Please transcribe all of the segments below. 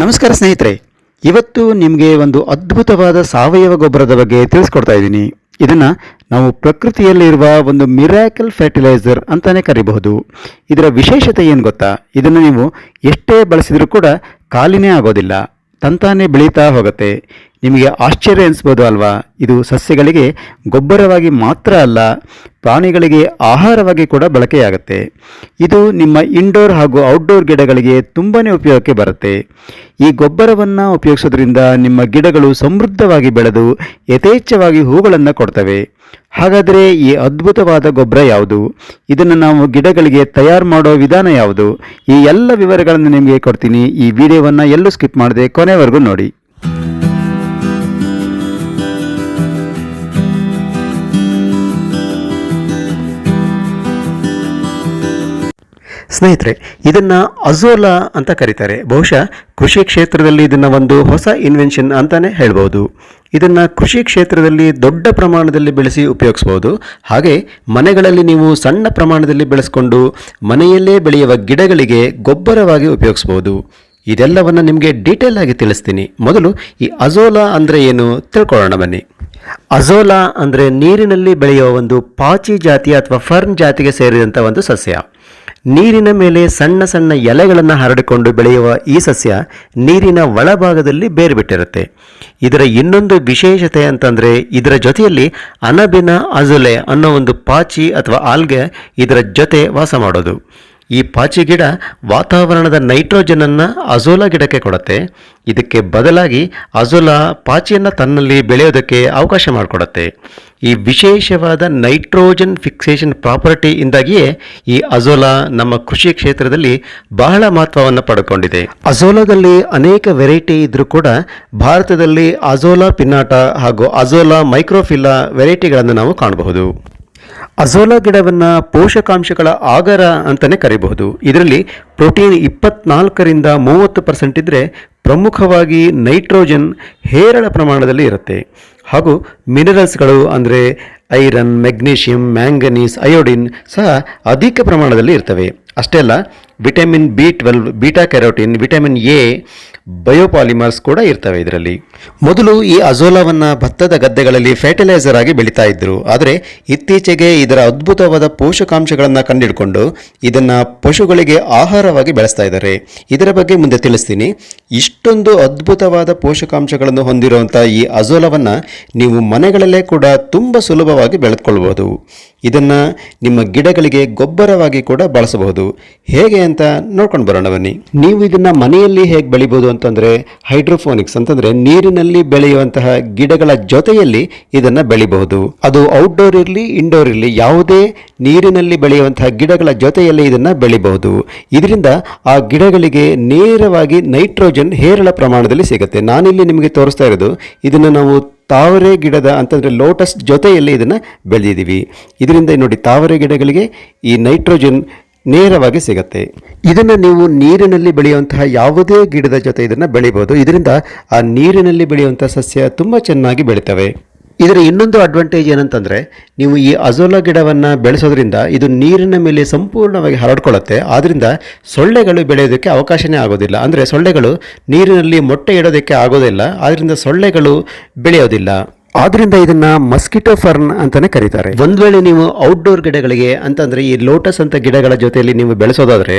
ನಮಸ್ಕಾರ ಸ್ನೇಹಿತರೆ, ಇವತ್ತು ನಿಮಗೆ ಒಂದು ಅದ್ಭುತವಾದ ಸಾವಯವ ಗೊಬ್ಬರದ ಬಗ್ಗೆ ತಿಳಿಸ್ಕೊಡ್ತಾ ಇದ್ದೀನಿ. ಇದನ್ನು ನಾವು ಪ್ರಕೃತಿಯಲ್ಲಿರುವ ಒಂದು ಮಿರಾಕಲ್ ಫರ್ಟಿಲೈಸರ್ ಅಂತಲೇ ಕರಿಬಹುದು. ಇದರ ವಿಶೇಷತೆ ಏನು ಗೊತ್ತಾ? ಇದನ್ನು ನೀವು ಎಷ್ಟೇ ಬಳಸಿದರೂ ಕೂಡ ಖಾಲಿನೇ ಆಗೋದಿಲ್ಲ. ತಂತಾನೆ ಬೆಳೀತಾ ಹೋಗುತ್ತೆ. ನಿಮಗೆ ಆಶ್ಚರ್ಯ ಅನಿಸ್ಬೋದು ಅಲ್ವಾ? ಇದು ಸಸ್ಯಗಳಿಗೆ ಗೊಬ್ಬರವಾಗಿ ಮಾತ್ರ ಅಲ್ಲ, ಪ್ರಾಣಿಗಳಿಗೆ ಆಹಾರವಾಗಿ ಕೂಡ ಬಳಕೆಯಾಗುತ್ತೆ. ಇದು ನಿಮ್ಮ ಇಂಡೋರ್ ಹಾಗೂ ಔಟ್ಡೋರ್ ಗಿಡಗಳಿಗೆ ತುಂಬಾ ಉಪಯೋಗಕ್ಕೆ ಬರುತ್ತೆ. ಈ ಗೊಬ್ಬರವನ್ನು ಉಪಯೋಗಿಸೋದ್ರಿಂದ ನಿಮ್ಮ ಗಿಡಗಳು ಸಮೃದ್ಧವಾಗಿ ಬೆಳೆದು ಯಥೇಚ್ಛವಾಗಿ ಹೂಗಳನ್ನು ಕೊಡ್ತವೆ. ಹಾಗಾದರೆ ಈ ಅದ್ಭುತವಾದ ಗೊಬ್ಬರ ಯಾವುದು? ಇದನ್ನು ನಾವು ಗಿಡಗಳಿಗೆ ತಯಾರು ಮಾಡೋ ವಿಧಾನ ಯಾವುದು? ಈ ಎಲ್ಲ ವಿವರಗಳನ್ನು ನಿಮಗೆ ಕೊಡ್ತೀನಿ. ಈ ವಿಡಿಯೋವನ್ನು ಎಲ್ಲೂ ಸ್ಕಿಪ್ ಮಾಡದೆ ಕೊನೆವರೆಗೂ ನೋಡಿ. ಸ್ನೇಹಿತರೆ, ಇದನ್ನ ಅಜೋಲಾ ಅಂತ ಕರೀತಾರೆ. ಬಹುಶಃ ಕೃಷಿ ಕ್ಷೇತ್ರದಲ್ಲಿ ಇದನ್ನ ಒಂದು ಹೊಸ ಇನ್ವೆನ್ಷನ್ ಅಂತಾನೆ ಹೇಳ್ಬೋದು. ಇದನ್ನು ಕೃಷಿ ಕ್ಷೇತ್ರದಲ್ಲಿ ದೊಡ್ಡ ಪ್ರಮಾಣದಲ್ಲಿ ಬೆಳೆಸಿ ಉಪಯೋಗಿಸ್ಬೋದು. ಹಾಗೆ ಮನೆಗಳಲ್ಲಿ ನೀವು ಸಣ್ಣ ಪ್ರಮಾಣದಲ್ಲಿ ಬೆಳೆಸ್ಕೊಂಡು ಮನೆಯಲ್ಲೇ ಬೆಳೆಯುವ ಗಿಡಗಳಿಗೆ ಗೊಬ್ಬರವಾಗಿ ಉಪಯೋಗಿಸ್ಬೋದು. ಇದೆಲ್ಲವನ್ನು ನಿಮಗೆ ಡೀಟೇಲ್ ಆಗಿ ತಿಳಿಸ್ತೀನಿ. ಮೊದಲು ಈ ಅಜೋಲಾ ಅಂದರೆ ಏನು ತಿಳ್ಕೊಳ್ಳೋಣ ಬನ್ನಿ. ಅಜೋಲಾ ಅಂದರೆ ನೀರಿನಲ್ಲಿ ಬೆಳೆಯುವ ಒಂದು ಪಾಚಿ ಜಾತಿ ಅಥವಾ ಫರ್ನ್ ಜಾತಿಗೆ ಸೇರಿದಂಥ ಒಂದು ಸಸ್ಯ. ನೀರಿನ ಮೇಲೆ ಸಣ್ಣ ಸಣ್ಣ ಎಲೆಗಳನ್ನು ಹರಡಿಕೊಂಡು ಬೆಳೆಯುವ ಈ ಸಸ್ಯ ನೀರಿನ ಒಳಭಾಗದಲ್ಲಿ ಬೇರು ಬಿಟ್ಟಿರುತ್ತೆ ಇದರ ಇನ್ನೊಂದು ವಿಶೇಷತೆ ಅಂತಂದರೆ ಇದರ ಜೊತೆಯಲ್ಲಿ ಅನಬಿನ ಅಜುಲೆ ಅನ್ನೋ ಒಂದು ಪಾಚಿ ಅಥವಾ ಆಲ್ಗೆ ಇದರ ಜೊತೆ ವಾಸ ಮಾಡೋದು. ಈ ಪಾಚಿ ಗಿಡ ವಾತಾವರಣದ ನೈಟ್ರೋಜನನ್ನು ಅಜೋಲಾ ಗಿಡಕ್ಕೆ ಕೊಡುತ್ತೆ. ಇದಕ್ಕೆ ಬದಲಾಗಿ ಅಜೋಲಾ ಪಾಚಿಯನ್ನು ತನ್ನಲ್ಲಿ ಬೆಳೆಯೋದಕ್ಕೆ ಅವಕಾಶ ಮಾಡಿಕೊಡುತ್ತೆ. ಈ ವಿಶೇಷವಾದ ನೈಟ್ರೋಜನ್ ಫಿಕ್ಸೇಷನ್ ಪ್ರಾಪರ್ಟಿಯಿಂದಾಗಿಯೇ ಈ ಅಜೋಲಾ ನಮ್ಮ ಕೃಷಿ ಕ್ಷೇತ್ರದಲ್ಲಿ ಬಹಳ ಮಹತ್ವವನ್ನು ಪಡ್ಕೊಂಡಿದೆ. ಅಜೋಲಾದಲ್ಲಿ ಅನೇಕ ವೆರೈಟಿ ಇದ್ದರೂ ಕೂಡ ಭಾರತದಲ್ಲಿ ಅಜೋಲಾ ಪಿನ್ನಾಟ ಹಾಗೂ ಅಜೋಲಾ ಮೈಕ್ರೋಫಿಲ್ಲಾ ವೆರೈಟಿಗಳನ್ನು ನಾವು ಕಾಣಬಹುದು. ಅಜೋಲಾ ಗಿಡವನ್ನು ಪೋಷಕಾಂಶಗಳ ಆಗರ ಅಂತಲೇ ಕರೀಬಹುದು. ಇದರಲ್ಲಿ ಪ್ರೋಟೀನ್ ಇಪ್ಪತ್ನಾಲ್ಕರಿಂದ ಮೂವತ್ತು ಪರ್ಸೆಂಟ್ ಇದ್ದರೆ ಪ್ರಮುಖವಾಗಿ ನೈಟ್ರೋಜನ್ ಹೇರಳ ಪ್ರಮಾಣದಲ್ಲಿ ಇರುತ್ತೆ. ಹಾಗೂ ಮಿನರಲ್ಸ್ಗಳು ಅಂದರೆ ಐರನ್, ಮೆಗ್ನೀಷಿಯಂ, ಮ್ಯಾಂಗನೀಸ್, ಅಯೋಡಿನ್ ಸಹ ಅಧಿಕ ಪ್ರಮಾಣದಲ್ಲಿ ಇರ್ತವೆ. ಅಷ್ಟೇ ಅಲ್ಲ vitamin B twelve beta carotene vitamin A, biopolymers ಕೂಡ ಇರ್ತವೆ ಇದರಲ್ಲಿ. ಮೊದಲು ಈ ಅಜೋಲಾವನ್ನು ಭತ್ತದ ಗದ್ದೆಗಳಲ್ಲಿ ಫರ್ಟಿಲೈಸರ್ ಆಗಿ ಬೆಳೀತಾ ಇದ್ದರು ಆದರೆ ಇತ್ತೀಚೆಗೆ ಇದರ ಅದ್ಭುತವಾದ ಪೋಷಕಾಂಶಗಳನ್ನು ಕಂಡುಹಿಡ್ಕೊಂಡು ಇದನ್ನು ಪಶುಗಳಿಗೆ ಆಹಾರವಾಗಿ ಬೆಳೆಸ್ತಾ ಇದ್ದಾರೆ. ಇದರ ಬಗ್ಗೆ ಮುಂದೆ ತಿಳಿಸ್ತೀನಿ. ಇಷ್ಟೊಂದು ಅದ್ಭುತವಾದ ಪೋಷಕಾಂಶಗಳನ್ನು ಹೊಂದಿರುವಂಥ ಈ ಅಜೋಲವನ್ನು ನೀವು ಮನೆಗಳಲ್ಲೇ ಕೂಡ ತುಂಬ ಸುಲಭವಾಗಿ ಬೆಳೆದುಕೊಳ್ಬೋದು. ಇದನ್ನು ನಿಮ್ಮ ಗಿಡಗಳಿಗೆ ಗೊಬ್ಬರವಾಗಿ ಕೂಡ ಬಳಸಬಹುದು. ಹೇಗೆ ಅಂತ ನೋಡ್ಕೊಂಡು ಬರೋಣ ಬನ್ನಿ. ನೀವು ಇದನ್ನು ಮನೆಯಲ್ಲಿ ಹೇಗೆ ಬೆಳಿಬೋದು ಅಂತಂದರೆ ಹೈಡ್ರೋಫೋನಿಕ್ಸ್ ಅಂತಂದರೆ ನೀರಿನಲ್ಲಿ ಬೆಳೆಯುವಂತಹ ಗಿಡಗಳ ಜೊತೆಯಲ್ಲಿ ಇದನ್ನು ಬೆಳಿಬಹುದು. ಅದು ಔಟ್ಡೋರ್ ಇರಲಿ ಇಂಡೋರ್ ಇರಲಿ, ಯಾವುದೇ ನೀರಿನಲ್ಲಿ ಬೆಳೆಯುವಂತಹ ಗಿಡಗಳ ಜೊತೆಯಲ್ಲಿ ಇದನ್ನು ಬೆಳಿಬಹುದು. ಇದರಿಂದ ಆ ಗಿಡಗಳಿಗೆ ನೇರವಾಗಿ ನೈಟ್ರೋಜನ್ ಹೇರಳ ಪ್ರಮಾಣದಲ್ಲಿ ಸಿಗುತ್ತೆ. ನಾನಿಲ್ಲಿ ನಿಮಗೆ ತೋರಿಸ್ತಾ ಇರೋದು, ಇದನ್ನು ನಾವು ತಾವರೆ ಗಿಡದ ಅಂತಂದರೆ ಲೋಟಸ್ ಜೊತೆಯಲ್ಲಿ ಇದನ್ನು ಬೆಳೆದಿದ್ದೀವಿ. ಇದರಿಂದ ನೋಡಿ ತಾವರೆ ಗಿಡಗಳಿಗೆ ಈ ನೈಟ್ರೋಜನ್ ನೇರವಾಗಿ ಸಿಗುತ್ತೆ. ಇದನ್ನು ನೀವು ನೀರಿನಲ್ಲಿ ಬೆಳೆಯುವಂತಹ ಯಾವುದೇ ಗಿಡದ ಜೊತೆ ಇದನ್ನು ಬೆಳಿಬೋದು. ಇದರಿಂದ ಆ ನೀರಿನಲ್ಲಿ ಬೆಳೆಯುವಂಥ ಸಸ್ಯ ತುಂಬ ಚೆನ್ನಾಗಿ ಬೆಳಿತವೆ. ಇದರ ಇನ್ನೊಂದು ಅಡ್ವಾಂಟೇಜ್ ಏನಂತಂದರೆ ನೀವು ಈ ಅಜೋಲಾ ಗಿಡವನ್ನು ಬೆಳೆಸೋದ್ರಿಂದ ಇದು ನೀರಿನ ಮೇಲೆ ಸಂಪೂರ್ಣವಾಗಿ ಹರಡ್ಕೊಳ್ಳುತ್ತೆ. ಆದ್ದರಿಂದ ಸೊಳ್ಳೆಗಳು ಬೆಳೆಯೋದಕ್ಕೆ ಅವಕಾಶನೇ ಆಗೋದಿಲ್ಲ. ಅಂದರೆ ಸೊಳ್ಳೆಗಳು ನೀರಿನಲ್ಲಿ ಮೊಟ್ಟೆ ಇಡೋದಕ್ಕೆ ಆಗೋದಿಲ್ಲ. ಆದ್ದರಿಂದ ಸೊಳ್ಳೆಗಳು ಬೆಳೆಯೋದಿಲ್ಲ. ಆದ್ದರಿಂದ ಇದನ್ನ ಮಸ್ಕಿಟೋ ಫರ್ನ್ ಅಂತಾನೆ ಕರೀತಾರೆ. ಒಂದು ವೇಳೆ ನೀವು ಔಟ್ಡೋರ್ ಗಿಡಗಳಿಗೆ ಅಂತಂದ್ರೆ ಈ ಲೋಟಸ್ ಅಂತ ಗಿಡಗಳ ಜೊತೆಯಲ್ಲಿ ನೀವು ಬೆಳೆಸೋದಾದ್ರೆ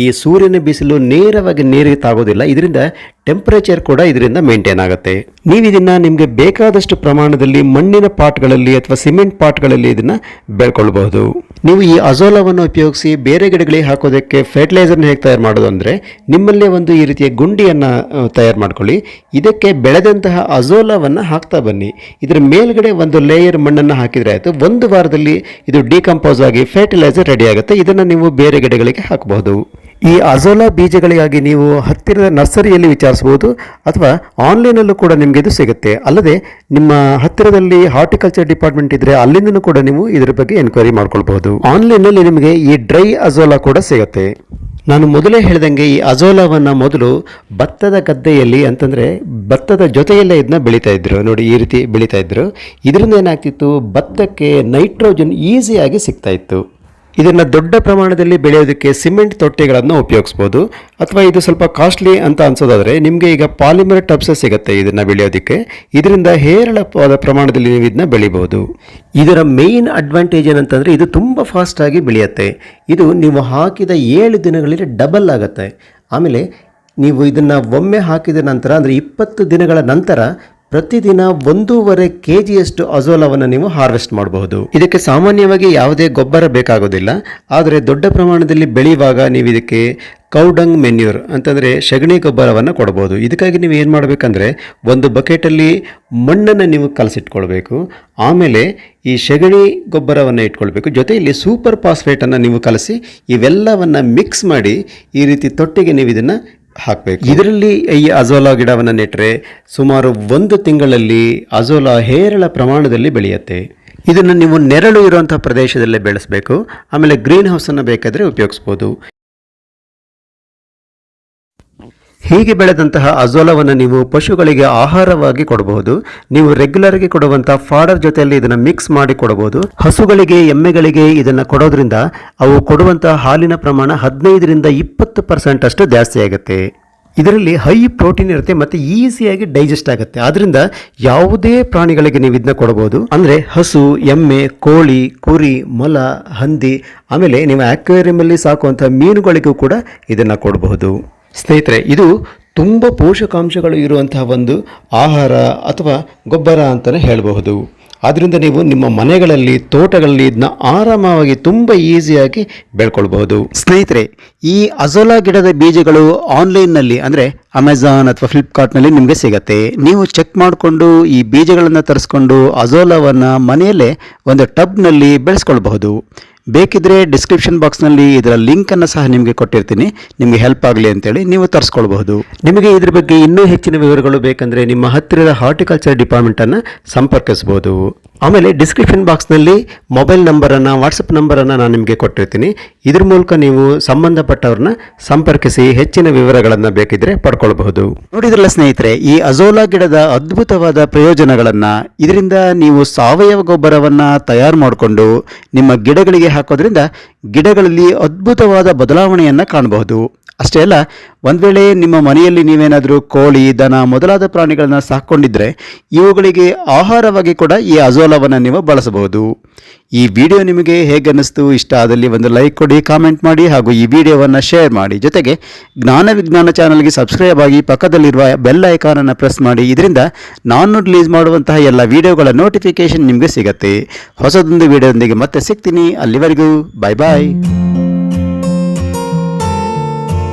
ಈ ಸೂರ್ಯನ ಬಿಸಿಲು ನೇರವಾಗಿ ನೀರಿಗೆ ತಾಗೋದಿಲ್ಲ. ಇದರಿಂದ ಟೆಂಪರೇಚರ್ ಕೂಡ ಇದರಿಂದ ಮೇಂಟೈನ್ ಆಗುತ್ತೆ. ನೀವು ಇದನ್ನ ನಿಮಗೆ ಬೇಕಾದಷ್ಟು ಪ್ರಮಾಣದಲ್ಲಿ ಮಣ್ಣಿನ ಪಾಟ್ಗಳಲ್ಲಿ ಅಥವಾ ಸಿಮೆಂಟ್ ಪಾಟ್ಗಳಲ್ಲಿ ಇದನ್ನ ಬೆಳ್ಕೊಳ್ಬಹುದು. ನೀವು ಈ ಅಜೋಲವನ್ನು ಉಪಯೋಗಿಸಿ ಬೇರೆ ಗಿಡಗಳಿಗೆ ಹಾಕೋದಕ್ಕೆ ಫರ್ಟಿಲೈಸರ್ನ ಹೇಗೆ ತಯಾರು ಮಾಡೋದು ಅಂದರೆ ನಿಮ್ಮಲ್ಲೇ ಒಂದು ಈ ರೀತಿಯ ಗುಂಡಿಯನ್ನು ತಯಾರು ಮಾಡ್ಕೊಳ್ಳಿ. ಇದಕ್ಕೆ ಬೆಳೆದಂತಹ ಅಜೋಲವನ್ನು ಹಾಕ್ತಾ ಬನ್ನಿ. ಇದರ ಮೇಲ್ಗಡೆ ಒಂದು ಲೇಯರ್ ಮಣ್ಣನ್ನು ಹಾಕಿದರೆ ಆಯಿತು, ಒಂದು ವಾರದಲ್ಲಿ ಇದು ಡಿಕಂಪೋಸ್ ಆಗಿ ಫರ್ಟಿಲೈಸರ್ ರೆಡಿ ಆಗುತ್ತೆ. ಇದನ್ನು ನೀವು ಬೇರೆ ಗಿಡಗಳಿಗೆ ಹಾಕಬಹುದು. ಈ ಅಜೋಲಾ ಬೀಜಗಳಿಗಾಗಿ ನೀವು ಹತ್ತಿರದ ನರ್ಸರಿಯಲ್ಲಿ ವಿಚಾರಿಸಬಹುದು ಅಥವಾ ಆನ್ಲೈನಲ್ಲೂ ಕೂಡ ನಿಮಗೆ ಇದು ಸಿಗುತ್ತೆ. ಅಲ್ಲದೆ ನಿಮ್ಮ ಹತ್ತಿರದಲ್ಲಿ ಹಾರ್ಟಿಕಲ್ಚರ್ ಡಿಪಾರ್ಟ್ಮೆಂಟ್ ಇದ್ರೆ ಅಲ್ಲಿಂದನೂ ಕೂಡ ನೀವು ಇದರ ಬಗ್ಗೆ ಎನ್ಕ್ವೈರಿ ಮಾಡ್ಕೊಳ್ಬಹುದು. ಆನ್ಲೈನಲ್ಲಿ ನಿಮಗೆ ಈ ಡ್ರೈ ಅಜೋಲಾ ಕೂಡ ಸಿಗುತ್ತೆ. ನಾನು ಮೊದಲೇ ಹೇಳಿದಂಗೆ ಈ ಅಜೋಲಾವನ್ನು ಮೊದಲು ಭತ್ತದ ಗದ್ದೆಯಲ್ಲಿ ಅಂತಂದರೆ ಭತ್ತದ ಜೊತೆಯಲ್ಲೇ ಇದನ್ನ ಬೆಳೀತಾ ಇದ್ರು. ನೋಡಿ ಈ ರೀತಿ ಬೆಳೀತಾ ಇದ್ರು. ಇದರಿಂದ ಏನಾಗ್ತಿತ್ತು? ಭತ್ತಕ್ಕೆ ನೈಟ್ರೋಜನ್ ಈಸಿಯಾಗಿ ಸಿಗ್ತಾ ಇತ್ತು. ಇದನ್ನು ದೊಡ್ಡ ಪ್ರಮಾಣದಲ್ಲಿ ಬೆಳೆಯೋದಕ್ಕೆ ಸಿಮೆಂಟ್ ತೊಟ್ಟಿಗಳನ್ನು ಉಪಯೋಗಿಸ್ಬೋದು. ಅಥವಾ ಇದು ಸ್ವಲ್ಪ ಕಾಸ್ಟ್ಲಿ ಅಂತ ಅನ್ಸೋದಾದರೆ ನಿಮಗೆ ಈಗ ಪಾಲಿಮರ್ ಟಬ್ಸ್ ಸಿಗುತ್ತೆ ಇದನ್ನು ಬೆಳೆಯೋದಕ್ಕೆ. ಇದರಿಂದ ಹೇರಳವಾದ ಪ್ರಮಾಣದಲ್ಲಿ ನೀವು ಇದನ್ನ ಬೆಳಿಬೋದು. ಇದರ ಮೇನ್ ಅಡ್ವಾಂಟೇಜ್ ಏನಂತಂದರೆ ಇದು ತುಂಬ ಫಾಸ್ಟಾಗಿ ಬೆಳೆಯುತ್ತೆ. ಇದು ನೀವು ಹಾಕಿದ ಏಳು ದಿನಗಳಲ್ಲಿ ಡಬಲ್ ಆಗುತ್ತೆ. ಆಮೇಲೆ ನೀವು ಇದನ್ನು ಒಮ್ಮೆ ಹಾಕಿದ ನಂತರ ಅಂದರೆ ಇಪ್ಪತ್ತು ದಿನಗಳ ನಂತರ ಪ್ರತಿದಿನ ಒಂದೂವರೆ ಕೆ ಜಿಯಷ್ಟು ಅಜೋಲವನ್ನು ನೀವು ಹಾರ್ವೆಸ್ಟ್ ಮಾಡಬಹುದು. ಇದಕ್ಕೆ ಸಾಮಾನ್ಯವಾಗಿ ಯಾವುದೇ ಗೊಬ್ಬರ ಬೇಕಾಗೋದಿಲ್ಲ. ಆದರೆ ದೊಡ್ಡ ಪ್ರಮಾಣದಲ್ಲಿ ಬೆಳೆಯುವಾಗ ನೀವು ಇದಕ್ಕೆ ಕೌಡಂಗ್ ಮೆನ್ಯೂರ್ ಅಂತಂದರೆ ಸಗಣಿ ಗೊಬ್ಬರವನ್ನು ಕೊಡ್ಬೋದು ಇದಕ್ಕಾಗಿ ನೀವು ಏನು ಮಾಡಬೇಕಂದ್ರೆ ಒಂದು ಬಕೆಟಲ್ಲಿ ಮಣ್ಣನ್ನು ನೀವು ಕಲಸಿಟ್ಕೊಳ್ಬೇಕು. ಆಮೇಲೆ ಈ ಸಗಣಿ ಗೊಬ್ಬರವನ್ನು ಇಟ್ಕೊಳ್ಬೇಕು. ಜೊತೆಯಲ್ಲಿ ಸೂಪರ್ ಫಾಸ್ಫೇಟನ್ನು ನೀವು ಕಲಸಿ ಇವೆಲ್ಲವನ್ನು ಮಿಕ್ಸ್ ಮಾಡಿ ಈ ರೀತಿ ತೊಟ್ಟಿಗೆ ನೀವು ಇದನ್ನು ಹಾಕಬೇಕು. ಇದರಲ್ಲಿ ಈ ಅಜೋಲಾ ಗಿಡವನ್ನು ನೆಟ್ಟರೆ ಸುಮಾರು ಒಂದು ತಿಂಗಳಲ್ಲಿ ಅಜೋಲಾ ಹೇರಳ ಪ್ರಮಾಣದಲ್ಲಿ ಬೆಳೆಯುತ್ತೆ. ಇದನ್ನು ನೀವು ನೆರಳು ಇರುವಂಥ ಪ್ರದೇಶದಲ್ಲೇ ಬೆಳೆಸಬೇಕು. ಆಮೇಲೆ ಗ್ರೀನ್ ಹೌಸನ್ನು ಬೇಕಾದರೆ ಉಪಯೋಗಿಸ್ಬೋದು. ಹೀಗೆ ಬೆಳೆದಂತಹ ಅಜೋಲವನ್ನು ನೀವು ಪಶುಗಳಿಗೆ ಆಹಾರವಾಗಿ ಕೊಡಬಹುದು. ನೀವು ರೆಗ್ಯುಲರ್ಗೆ ಕೊಡುವಂಥ ಫಾಡರ್ ಜೊತೆಯಲ್ಲಿ ಇದನ್ನು ಮಿಕ್ಸ್ ಮಾಡಿ ಕೊಡಬಹುದು. ಹಸುಗಳಿಗೆ, ಎಮ್ಮೆಗಳಿಗೆ ಇದನ್ನು ಕೊಡೋದ್ರಿಂದ ಅವು ಕೊಡುವಂತಹ ಹಾಲಿನ ಪ್ರಮಾಣ ಹದಿನೈದರಿಂದ ಇಪ್ಪತ್ತು ಪರ್ಸೆಂಟ್ ಅಷ್ಟು ಜಾಸ್ತಿ ಆಗುತ್ತೆ. ಇದರಲ್ಲಿ ಹೈ ಪ್ರೋಟೀನ್ ಇರುತ್ತೆ ಮತ್ತೆ ಈಸಿಯಾಗಿ ಡೈಜೆಸ್ಟ್ ಆಗುತ್ತೆ. ಆದ್ದರಿಂದ ಯಾವುದೇ ಪ್ರಾಣಿಗಳಿಗೆ ನೀವು ಇದನ್ನ ಕೊಡಬಹುದು. ಅಂದ್ರೆ ಹಸು, ಎಮ್ಮೆ, ಕೋಳಿ, ಕುರಿ, ಮೊಲ, ಹಂದಿ, ಆಮೇಲೆ ನೀವು ಆಕ್ವೇರಿಯಮಲ್ಲಿ ಸಾಕುವಂತಹ ಮೀನುಗಳಿಗೂ ಕೂಡ ಇದನ್ನ ಕೊಡಬಹುದು. ಸ್ನೇಹಿತರೆ, ಇದು ತುಂಬ ಪೋಷಕಾಂಶಗಳು ಇರುವಂತಹ ಒಂದು ಆಹಾರ ಅಥವಾ ಗೊಬ್ಬರ ಅಂತಲೇ ಹೇಳಬಹುದು. ಆದ್ದರಿಂದ ನೀವು ನಿಮ್ಮ ಮನೆಗಳಲ್ಲಿ, ತೋಟಗಳಲ್ಲಿ ಇದನ್ನ ಆರಾಮವಾಗಿ ತುಂಬ ಈಸಿಯಾಗಿ ಬೆಳ್ಕೊಳ್ಬಹುದು. ಸ್ನೇಹಿತರೆ, ಈ ಅಜೋಲಾ ಗಿಡದ ಬೀಜಗಳು ಆನ್ಲೈನ್ನಲ್ಲಿ, ಅಂದರೆ ಅಮೆಝಾನ್ ಅಥವಾ ಫ್ಲಿಪ್ಕಾರ್ಟ್ನಲ್ಲಿ ನಿಮಗೆ ಸಿಗತ್ತೆ. ನೀವು ಚೆಕ್ ಮಾಡಿಕೊಂಡು ಈ ಬೀಜಗಳನ್ನು ತರಿಸ್ಕೊಂಡು ಅಜೋಲಾವನ್ನು ಮನೆಯಲ್ಲೇ ಒಂದು ಟಬ್ನಲ್ಲಿ ಬೆಳೆಸ್ಕೊಳ್ಬಹುದು. ಬೇಕಿದ್ರೆ ಡಿಸ್ಕ್ರಿಪ್ಷನ್ ಬಾಕ್ಸ್ನಲ್ಲಿ ಇದರ ಲಿಂಕನ್ನು ಸಹ ನಿಮಗೆ ಕೊಟ್ಟಿರ್ತೀನಿ. ನಿಮಗೆ ಹೆಲ್ಪ್ ಆಗಲಿ ಅಂತೇಳಿ ನೀವು ತರಿಸ್ಕೊಳ್ಬಹುದು. ನಿಮಗೆ ಇದ್ರ ಬಗ್ಗೆ ಇನ್ನೂ ಹೆಚ್ಚಿನ ವಿವರಗಳು ಬೇಕಂದರೆ ನಿಮ್ಮ ಹತ್ತಿರದ ಹಾರ್ಟಿಕಲ್ಚರ್ ಡಿಪಾರ್ಟ್ಮೆಂಟನ್ನು ಸಂಪರ್ಕಿಸಬಹುದು ಆಮೇಲೆ ಡಿಸ್ಕ್ರಿಪ್ಷನ್ ಬಾಕ್ಸ್ನಲ್ಲಿ ಮೊಬೈಲ್ ನಂಬರನ್ನು ವಾಟ್ಸಪ್ ನಂಬರನ್ನು ನಾನು ನಿಮಗೆ ಕೊಟ್ಟಿರ್ತೀನಿ. ಇದ್ರ ಮೂಲಕ ನೀವು ಸಂಬಂಧಪಟ್ಟವ್ರನ್ನ ಸಂಪರ್ಕಿಸಿ, ಹೆಚ್ಚಿನ ವಿವರಗಳನ್ನು ಬೇಕಿದ್ರೆ ಪಡ್ಕೊಳ್ಬಹುದು. ನೋಡಿದ್ರಲ್ಲ ಸ್ನೇಹಿತರೆ, ಈ ಅಜೋಲಾ ಗಿಡದ ಅದ್ಭುತವಾದ ಪ್ರಯೋಜನಗಳನ್ನು ಇದರಿಂದ ನೀವು ಸಾವಯವ ಗೊಬ್ಬರವನ್ನು ತಯಾರು ಮಾಡಿಕೊಂಡು ನಿಮ್ಮ ಗಿಡಗಳಿಗೆ ಹಾಕೋದ್ರಿಂದ ಗಿಡಗಳಲ್ಲಿ ಅದ್ಭುತವಾದ ಬದಲಾವಣೆಯನ್ನು ಕಾಣಬಹುದು. ಅಷ್ಟೇ ಅಲ್ಲ, ಒಂದು ವೇಳೆ ನಿಮ್ಮ ಮನೆಯಲ್ಲಿ ನೀವೇನಾದರೂ ಕೋಳಿ, ದನ ಮೊದಲಾದ ಪ್ರಾಣಿಗಳನ್ನು ಸಾಕ್ಕೊಂಡಿದ್ದರೆ ಇವುಗಳಿಗೆ ಆಹಾರವಾಗಿ ಕೂಡ ಈ ಅಜೋಲವನ್ನು ನೀವು ಬಳಸಬಹುದು. ಈ ವಿಡಿಯೋ ನಿಮಗೆ ಹೇಗೆ ಅನ್ನಿಸ್ತು ಇಷ್ಟ ಆದಲ್ಲಿ ಒಂದು ಲೈಕ್ ಕೊಡಿ, ಕಾಮೆಂಟ್ ಮಾಡಿ ಹಾಗೂ ಈ ವಿಡಿಯೋವನ್ನು ಶೇರ್ ಮಾಡಿ. ಜೊತೆಗೆ ಜ್ಞಾನ ವಿಜ್ಞಾನ ಚಾನಲ್ಗೆ ಸಬ್ಸ್ಕ್ರೈಬ್ ಆಗಿ ಪಕ್ಕದಲ್ಲಿರುವ ಬೆಲ್ ಐಕಾನನ್ನು ಪ್ರೆಸ್ ಮಾಡಿ. ಇದರಿಂದ ನಾನು ರಿಲೀಸ್ ಮಾಡುವಂತಹ ಎಲ್ಲ ವಿಡಿಯೋಗಳ ನೋಟಿಫಿಕೇಶನ್ ನಿಮಗೆ ಸಿಗುತ್ತೆ. ಹೊಸದೊಂದು ವಿಡಿಯೋದೊಂದಿಗೆ ಮತ್ತೆ ಸಿಗ್ತೀನಿ. ಅಲ್ಲಿವರೆಗೂ ಬಾಯ್ ಬಾಯ್